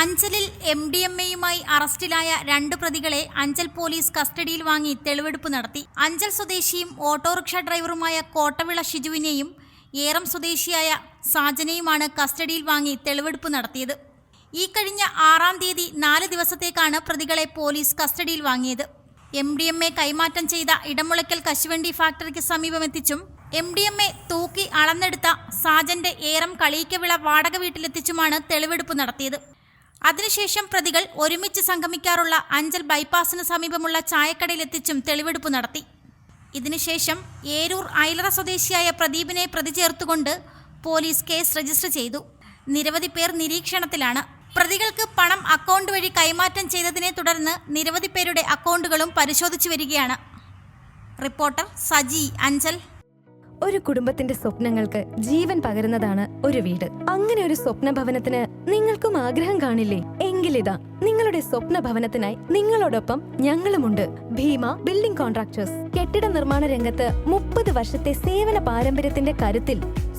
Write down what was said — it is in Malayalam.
അഞ്ചലിൽ എം ഡി എം എയുമായി അറസ്റ്റിലായ രണ്ട് പ്രതികളെ അഞ്ചൽ പോലീസ് കസ്റ്റഡിയിൽ വാങ്ങി തെളിവെടുപ്പ് നടത്തി. അഞ്ചൽ സ്വദേശിയും ഓട്ടോറിക്ഷ ഡ്രൈവറുമായ കോട്ടവിള ഷിജുവിനെയും ഏറം സ്വദേശിയായ സാജനയുമാണ് കസ്റ്റഡിയിൽ വാങ്ങി തെളിവെടുപ്പ് നടത്തിയത്. ഈ കഴിഞ്ഞ ആറാം തീയതി നാല് ദിവസത്തേക്കാണ് പ്രതികളെ പോലീസ് കസ്റ്റഡിയിൽ വാങ്ങിയത്. എം ഡി എം എ കൈമാറ്റം ചെയ്ത ഇടമുളയ്ക്കൽ കശുവണ്ടി ഫാക്ടറിക്ക് സമീപമെത്തിച്ചും എം ഡി എം എ തൂക്കി അളന്നെടുത്ത സാജന്റെ ഏറം കളിയിക്കവിള വാടക വീട്ടിലെത്തിച്ചുമാണ് തെളിവെടുപ്പ് നടത്തിയത്. അതിനുശേഷം പ്രതികൾ ഒരുമിച്ച് സംഗമിക്കാറുള്ള അഞ്ചൽ ബൈപ്പാസിന് സമീപമുള്ള ചായക്കടയിലെത്തിച്ചും തെളിവെടുപ്പ് നടത്തി. ഇതിനുശേഷം ഏരൂർ ഐലറ സ്വദേശിയായ പ്രദീപിനെ പ്രതി ചേർത്തുകൊണ്ട് പോലീസ് കേസ് രജിസ്റ്റർ ചെയ്തു. നിരവധി പേർ നിരീക്ഷണത്തിലാണ്. പ്രതികൾക്ക് പണം അക്കൗണ്ട് വഴി കൈമാറ്റം ചെയ്തതിനെ തുടർന്ന് നിരവധി പേരുടെ അക്കൗണ്ടുകളും പരിശോധിച്ചു വരികയാണ്. റിപ്പോർട്ടർ സജി അഞ്ചൽ. ഒരു കുടുംബത്തിന്റെ സ്വപ്നങ്ങൾക്ക് ജീവൻ പകരുന്നതാണ് ഒരു വീട്. അങ്ങനെ ഒരു സ്വപ്ന ഭവനത്തിന് നിങ്ങൾക്കും ആഗ്രഹം കാണില്ലേ? എങ്കിലിതാ നിങ്ങളുടെ സ്വപ്ന ഭവനത്തിനായി നിങ്ങളോടൊപ്പം ഞങ്ങളുമുണ്ട്. Bhima building contractors. കെട്ടിട നിർമ്മാണ രംഗത്ത് മുപ്പത് വർഷത്തെ സേവന പാരമ്പര്യത്തിന്റെ കരുത്തിൽ